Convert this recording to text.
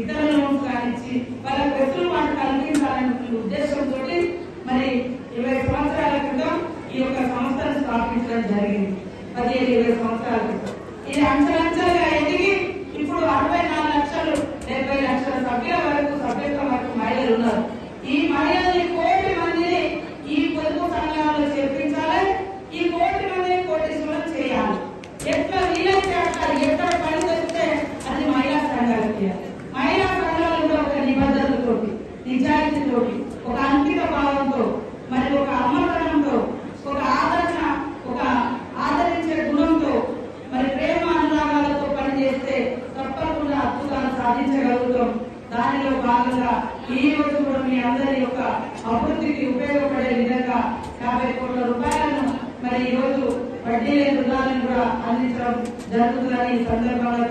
ఇతర లోన్స్ కానిచ్చి వాళ్ళ వెసులుబాటు కల్పించాలనే ఉద్దేశంతో మరి ఇరవై సంవత్సరాల క్రితం ఈ యొక్క సంస్థను స్థాపించడం జరిగింది. పదిహేను ఇరవై సంవత్సరాల క్రితం. ఇది అంచెలంచెలుగా ఎదిగి ఇప్పుడు అరవై నాలుగు లక్షలు డెబ్బై లక్షల సభ్యుల వరకు సభ్యత్వం వరకు మహిళలు ఉన్నారు. ఈ మహిళల్ని చేయాలి మహిళా సంఘాలు కూడా ఒక నిబద్ధతతోటి నిజాయితీతోటి ఒక అంకిత భావంతో మరి ఒక అమ్మతనంతో ఒక ఆదరణ ఒక ఆదరించే గుణంతో మరి ప్రేమ అనురాగాలతో పనిచేస్తే తప్పకుండా అద్భుతాలు సాధించగలుగుతాం. దానిలో భాగంగా ఈ రోజు కూడా మీ అందరి యొక్క అభివృద్ధికి ఉపయోగపడే విధంగా యాభై కోట్ల రూపాయలను మరి ఈ రోజు వడ్డీ లేని రుణాలను కూడా అందించడం జరుగుతుందని ఈ సందర్భంగా